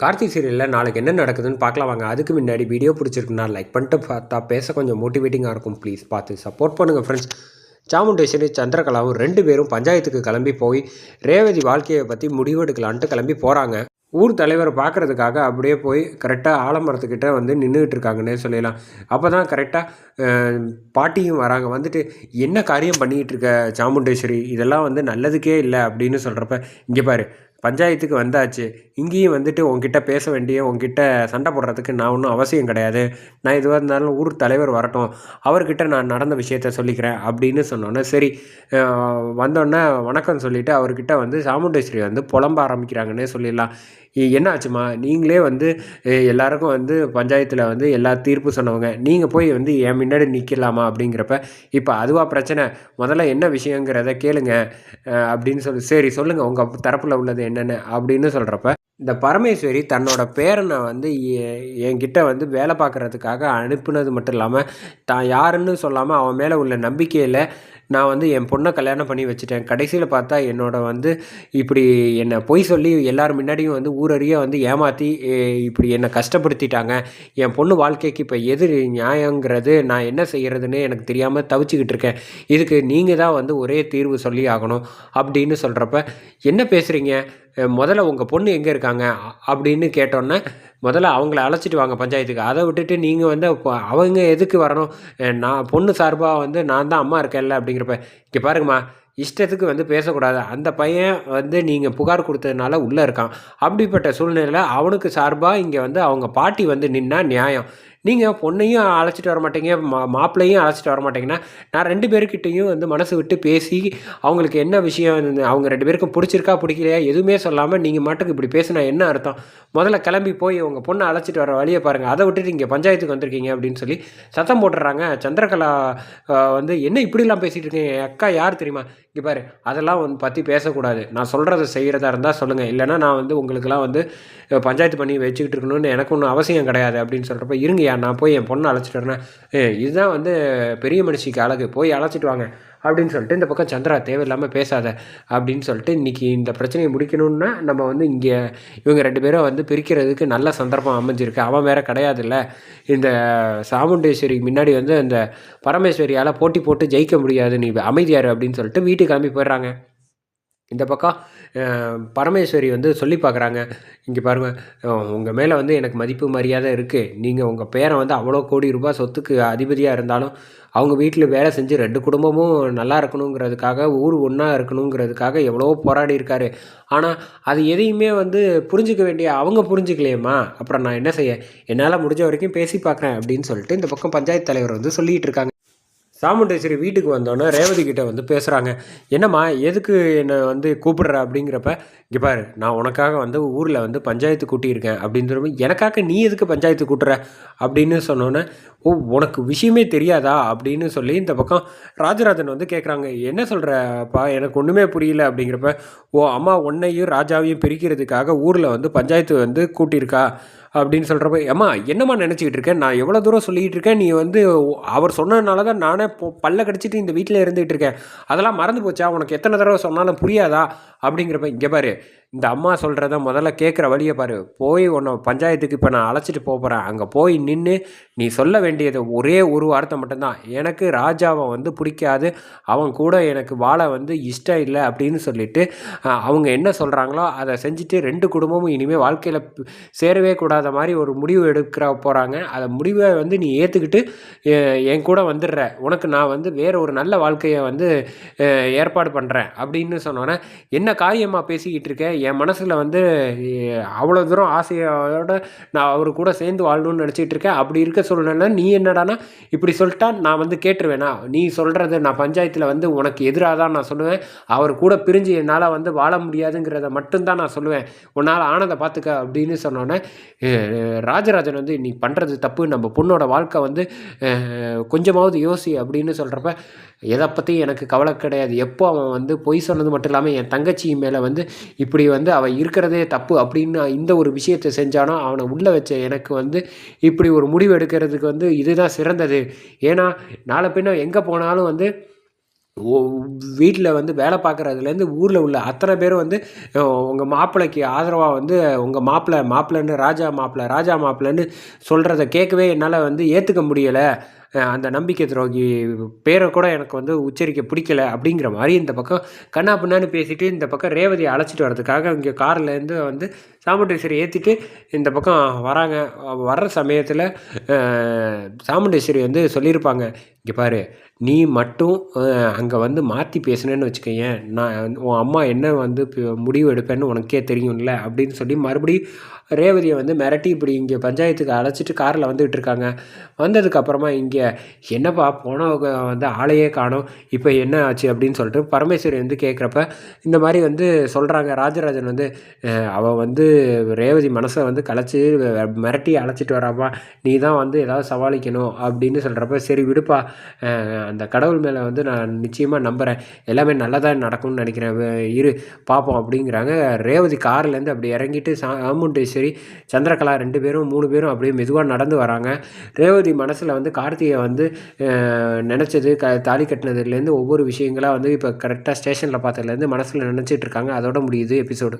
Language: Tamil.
கார்த்தி சீரியலில் நாளைக்கு என்ன நடக்குதுன்னு பார்க்கலாம் வாங்க. அதுக்கு முன்னாடி வீடியோ பிடிச்சிருக்குன்னா லைக் பண்ணிட்டு பார்த்தா பேச கொஞ்சம் மோட்டிவேட்டிங்காக இருக்கும். ப்ளீஸ் பார்த்து சப்போர்ட் பண்ணுங்கள் ஃப்ரெண்ட்ஸ் சாமுண்டேஸ்வரி சந்திரகலாவும் ரெண்டு பேரும் பஞ்சாயத்துக்கு கிளம்பி போய் ரேவதி வாழ்க்கையை பற்றி முடிவெடுக்கலான்ட்டு கிளம்பி போகிறாங்க ஊர் தலைவரை பார்க்குறதுக்காக அப்படியே போய் கரெக்டாக ஆலமரத்துக்கிட்ட வந்து நின்றுக்கிட்டு இருக்காங்கன்னே சொல்லலாம். அப்போ தான் கரெக்டாக பாட்டியும் வராங்க. வந்துட்டு என்ன காரியம் பண்ணிகிட்டு இருக்க சாமுண்டேஸ்வரி? இதெல்லாம் வந்து நல்லதுக்கே இல்லை அப்படின்னு சொல்கிறப்ப இங்கே பாரு பஞ்சாயத்துக்கு வந்தாச்சு. இங்கேயும் வந்துட்டு உங்ககிட்ட பேச வேண்டிய உங்ககிட்ட சண்டை போடுறதுக்கு நான் ஒன்றும் அவசியம் கிடையாது. நான் எதுவாக இருந்தாலும் ஊர் தலைவர் வரட்டும். அவர்கிட்ட நான் நடந்த விஷயத்த சொல்லிக்கிறேன் அப்படின்னு சொன்னோன்னே சரி வந்தோன்னே வந்தோடனே வணக்கம் சொல்லிவிட்டு அவர்கிட்ட வந்து சாமுண்டேஸ்வரி வந்து புலம்ப ஆரம்பிக்கிறாங்கன்னே சொல்லிடலாம். என்னாச்சும்மா என்ன ஆச்சுமா நீங்களே வந்து எல்லாருக்கும் வந்து பஞ்சாயத்தில் வந்து எல்லா தீர்ப்பு சொன்னவங்க நீங்கள் போய் வந்து என் முன்னாடி நிற்கலாமா அப்படிங்கிறப்ப இப்போ அதுவாக பிரச்சனை. முதல்ல என்ன விஷயங்கிறத கேளுங்க. அப்படின்னு சொல்லி சரி சொல்லுங்கள் உங்கள் தரப்பில் உள்ளது என்னென்ன அப்படின்னு சொல்கிறப்ப இந்த பரமேஸ்வரி தன்னோட பேரனை வந்து என்கிட்ட வந்து வேலை பார்க்குறதுக்காக அனுப்புனது மட்டும் இல்லாமல் தான் யாருன்னு சொல்லாமல் அவன் மேலே உள்ள நம்பிக்கையில் நான் வந்து என் பொண்ணை கல்யாணம் பண்ணி வச்சுட்டேன். கடைசியில் பார்த்தா என்னோட வந்து இப்படி என்னை பொய் சொல்லி எல்லோரும் முன்னாடியும் வந்து ஊரறிய வந்து ஏமாற்றி இப்படி என்னை கஷ்டப்படுத்திட்டாங்க. என் பொண்ணு வாழ்க்கைக்கு இப்போ எது நியாயங்கிறது நான் என்ன செய்கிறதுன்னு எனக்கு தெரியாமல் தவிச்சுக்கிட்டு இருக்கேன். இதுக்கு நீங்கள் தான் வந்து ஒரே தீர்வு சொல்லி ஆகணும் அப்படின்னு சொல்கிறப்ப என்ன பேசுகிறீங்க முதல்ல உங்கள் பொண்ணு எங்கே இருக்காங்க? அப்படின்னு கேட்டோன்னே முதல்ல அவங்கள அழைச்சிட்டு வாங்க பஞ்சாயத்துக்கு. அதை விட்டுட்டு நீங்கள் வந்து அவங்க எதுக்கு வரணும்? நான் பொண்ணு சார்பாக வந்து நான் தான் அம்மா இருக்கேன்ல அப்படிங்கிறப்ப இங்கே பாருங்கம்மா இஷ்டத்துக்கு வந்து பேசக்கூடாது. அந்த பையன் வந்து நீங்கள் புகார் கொடுத்ததுனால உள்ளே இருக்கான். அப்படிப்பட்ட சூழ்நிலையில் அவனுக்கு சார்பாக இங்கே வந்து அவங்க பாட்டி வந்து நின்னா நியாயம். நீங்கள் பொண்ணையும் அழைச்சிட்டு வர மாட்டீங்க மா மாப்பிள்ளையும் அழைச்சிட்டு வர மாட்டீங்கன்னா நான் ரெண்டு பேர்கிட்டையும் வந்து மனசு விட்டு பேசி அவங்களுக்கு என்ன விஷயம் அவங்க ரெண்டு பேருக்கும் பிடிச்சிருக்கா பிடிக்கலையா எதுவுமே சொல்லாமல் நீங்கள் மாட்டுக்கு இப்படி பேசினா என்ன அர்த்தம்? முதல்ல கிளம்பி போய் உங்கள் பொண்ணை அழைச்சிட்டு வர வழியை பாருங்கள் அதை விட்டுட்டு இங்கே பஞ்சாயத்துக்கு வந்திருக்கீங்க அப்படின்னு சொல்லி சத்தம் போட்டுறாங்க. சந்திரகலா வந்து என்ன இப்படிலாம் பேசிகிட்டு இருக்கீங்க? அக்கா யார் தெரியுமா? இங்கே பாரு அதெல்லாம் வந்து பற்றி பேசக்கூடாது. நான் சொல்கிறத செய்கிறதா இருந்தால் சொல்லுங்கள் இல்லைன்னா நான் வந்து உங்களுக்கெல்லாம் வந்து பஞ்சாயத்து பண்ணி வச்சுக்கிட்டு இருக்கணும்னு எனக்கு ஒன்றும் அவசியம் கிடையாது அப்படின்னு சொல்கிறப்ப இருங்கய்யா நான் போய் என் பொண்ணை அழைச்சிட்டு வரேன் இதுதான் வந்து பெரிய மனுஷிக்கு அழகு போய் அழைச்சிட்டு வாங்க அப்படின்னு சொல்லிட்டு இந்த பக்கம் சந்திரா தேவையில்லாமல் பேசாத அப்படின்னு சொல்லிட்டு இன்றைக்கி இந்த பிரச்சனையை முடிக்கணும்னா நம்ம வந்து இங்கே இவங்க ரெண்டு பேரும் வந்து பிரிக்கிறதுக்கு நல்ல சந்தர்ப்பம் அமைஞ்சிருக்கு. அவன் வேற கிடையாதுல்ல. இந்த சாமுண்டேஸ்வரிக்கு முன்னாடி வந்து அந்த பரமேஸ்வரியால் போட்டி போட்டு ஜெயிக்க முடியாது நீ அமைதியார் அப்படின்னு சொல்லிட்டு வீட்டுக்கு கிளம்பி போயிடுறாங்க. இந்த பக்கம் பரமேஸ்வரி வந்து சொல்லி பார்க்குறாங்க. இங்கே பாருங்கள் உங்கள் மேலே வந்து எனக்கு மதிப்பு மரியாதை இருக்குது நீங்கள் உங்கள் பேரை வந்து அவ்வளோ கோடி ரூபாய் சொத்துக்கு அதிபதியாக இருந்தாலும் அவங்க வீட்டில் வேலை செஞ்சு ரெண்டு குடும்பமும் நல்லா இருக்கணுங்கிறதுக்காக ஊர் ஒன்றா இருக்கணுங்கிறதுக்காக எவ்வளோ போராடி இருக்காரு. ஆனால் அது எதையுமே வந்து புரிஞ்சுக்க வேண்டிய அவங்க புரிஞ்சிக்கலையம்மா. அப்புறம் நான் என்ன செய்ய? என்னால் முடிஞ்ச வரைக்கும் பேசி பார்க்குறேன் அப்படின்னு சொல்லிட்டு இந்த பக்கம் பஞ்சாயத்து தலைவர் வந்து சொல்லிகிட்டு இருக்காங்க. சாமுண்டேஸ்வரி வீட்டுக்கு வந்தோன்னே ரேவதி கிட்ட வந்து பேசுகிறாங்க என்னம்மா எதுக்கு என்னை வந்து கூப்பிடுற அப்படிங்கிறப்ப இங்கே பாரு நான் உனக்காக வந்து ஊரில் வந்து பஞ்சாயத்து கூட்டியிருக்கேன் அப்படின்னு சொல்லும்போது எனக்காக நீ எதுக்கு பஞ்சாயத்து கூட்டுற அப்படின்னு சொன்னோன்னே ஓ உனக்கு விஷயமே தெரியாதா அப்படின்னு சொல்லி இந்த பக்கம் ராஜராஜன் வந்து கேட்குறாங்க என்ன சொல்கிறப்பா எனக்கு ஒன்றுமே புரியல அப்படிங்கிறப்ப ஓ அம்மா உன்னையும் ராஜாவையும் பிரிக்கிறதுக்காக ஊரில் வந்து பஞ்சாயத்து வந்து கூட்டியிருக்கா அப்படின்னு சொல்கிறப்ப ஏம்மா என்னம்மா நினச்சிக்கிட்டு இருக்கேன் நான் எவ்வளோ தூரம் சொல்லிக்கிட்டு இருக்கேன்? நீ வந்து அவர் சொன்னதுனால தான் நானே பல்ல கடிச்சிட்டு இந்த வீட்டில் இருந்துகிட்டு இருக்கேன். அதெல்லாம் மறந்து போச்சா? உனக்கு எத்தனை தடவை சொன்னாலும் புரியாதா? அப்படிங்கிறப்ப இங்கே பாரு இந்த அம்மா சொல்கிறத முதல்ல கேட்குற வழியை பாரு. போய் உன்னை பஞ்சாயத்துக்கு இப்போ நான் அழைச்சிட்டு போகிறேன் அங்கே போய் நின்று நீ சொல்ல வேண்டியது ஒரே ஒரு வார்த்தை மட்டும்தான். எனக்கு ராஜாவை வந்து பிடிக்காது. அவன் கூட எனக்கு வாழ வந்து இஷ்டம் இல்லை அப்படின்னு சொல்லிட்டு அவங்க என்ன சொல்கிறாங்களோ அதை செஞ்சுட்டு ரெண்டு குடும்பமும் இனிமேல் வாழ்க்கையில் சேரவே கூடாத மாதிரி ஒரு முடிவு எடுக்கிற போகிறாங்க அதை முடிவை வந்து நீ ஏற்றுக்கிட்டு என் கூட வந்துடுற. உனக்கு நான் வந்து வேறு ஒரு நல்ல வாழ்க்கையை வந்து ஏற்பாடு பண்ணுறேன் அப்படின்னு சொன்னோன்னே என்ன காரியமாக பேசிக்கிட்டு இருக்கேன் என் மனசில் வந்து அவ்வளோ தூரம் ஆசையோட நான் அவர் கூட சேர்ந்து வாழணும்னு நினச்சிட்டு இருக்கேன். அப்படி இருக்க சொல்லணும்னா நீ என்னடானா இப்படி சொல்லிட்டா நான் வந்து கேட்டுருவேனா. நீ சொல்கிறது நான் பஞ்சாயத்தில் வந்து உனக்கு எதிராக தான் நான் சொல்லுவேன். அவர் கூட பிரிஞ்சு என்னால் வந்து வாழ முடியாதுங்கிறத மட்டும்தான் நான் சொல்லுவேன். உன்னால் ஆனதை பார்த்துக்க அப்படின்னு சொன்னோன்னே ராஜராஜன் வந்து நீ பண்ணுறது தப்பு. நம்ம பொண்ணோட வாழ்க்கை வந்து கொஞ்சமாவது யோசி அப்படின்னு சொல்கிறப்ப எதை பற்றி எனக்கு கவலை கிடையாது. எப்போ அவன் வந்து பொய் சொன்னது மட்டும் இல்லாமல் என் தங்கச்சி மேலே வந்து இப்படி வந்து அவன் இருக்கிறதே தப்பு அப்படின்னு இந்த ஒரு விஷயத்தை செஞ்சானோ அவனை உள்ளே வச்ச எனக்கு வந்து இப்படி ஒரு முடிவு எடுக்கிறதுக்கு வந்து இதுதான் சிறந்தது. ஏன்னா நாளை பின்ன எங்கே போனாலும் வந்து வீட்டில் வந்து வேலை பார்க்குறதுலேருந்து ஊரில் உள்ள அத்தனை பேரும் வந்து உங்கள் மாப்பிள்ளைக்கு ஆதரவாக வந்து உங்கள் மாப்பிள்ளை மாப்பிள்ளைன்னு ராஜா மாப்பிள்ளை ராஜா மாப்பிள்ளைன்னு சொல்கிறத கேட்கவே என்னால் வந்து ஏற்றுக்க முடியலை. அந்த நம்பிக்கை துரோகி பேரை கூட எனக்கு வந்து உச்சரிக்க பிடிக்கல அப்படிங்கிற மாதிரி இந்த பக்கம் கண்ணா பின்னான்னு பேசிட்டு இந்த பக்கம் ரேவதியை அழைச்சிட்டு வரதுக்காக இங்கே கார்லேருந்து வந்து சாமுண்டேஸ்வரி ஏற்றிட்டு இந்த பக்கம் வராங்க. வர்ற சமயத்தில் சாமுண்டேஸ்வரி வந்து சொல்லியிருப்பாங்க இங்கே பாரு நீ மட்டும் அங்கே வந்து மாற்றி பேசுனேன்னு வச்சுக்கோயேன் நான் உன் அம்மா என்ன வந்து முடிவு எடுப்பேன்னு உனக்கே தெரியும்ல அப்படின்னு சொல்லி மறுபடியும் ரேவதியை வந்து மிரட்டி இப்படி இங்கே பஞ்சாயத்துக்கு அழைச்சிட்டு காரில் வந்துகிட்டு இருக்காங்க. வந்ததுக்கப்புறமா இங்கே என்னப்பா போனவங்க வந்து ஆளையே காணும் இப்போ என்ன ஆச்சு? அப்படின்னு சொல்லிட்டு பரமேஸ்வரி வந்து கேட்குறப்ப இந்த மாதிரி வந்து சொல்கிறாங்க ராஜராஜன் வந்து அவள் வந்து ரேவதி மனசை வந்து கலைச்சி மிரட்டி அழைச்சிட்டு வராப்பா நீ தான் வந்து ஏதாவது சமாளிக்கணும் அப்படின்னு சொல்கிறப்ப சரி விடுப்பா. அந்த கடவுள் மேலே வந்து நான் நிச்சயமாக நம்புகிறேன் எல்லாமே நல்லதாக நடக்கும்னு நினைக்கிறேன். இரு பார்ப்போம் அப்படிங்கிறாங்க. ரேவதி கார்லேருந்து அப்படி இறங்கிட்டு சாமுண்டேஸ்வரி சரி சந்திரகலா ரெண்டு பேரும் மூணு பேரும் அப்படியே மெதுவாக நடந்து வராங்க. ரேவதி மனசில் வந்து கார்த்திகை வந்து நினச்சது க தாலி கட்டினதுலேருந்து ஒவ்வொரு விஷயங்களாக வந்து இப்போ கரெக்டாக ஸ்டேஷனில் பார்த்ததுலேருந்து மனசில் நினச்சிட்டு இருக்காங்க. அதோட முடியுது எபிசோடு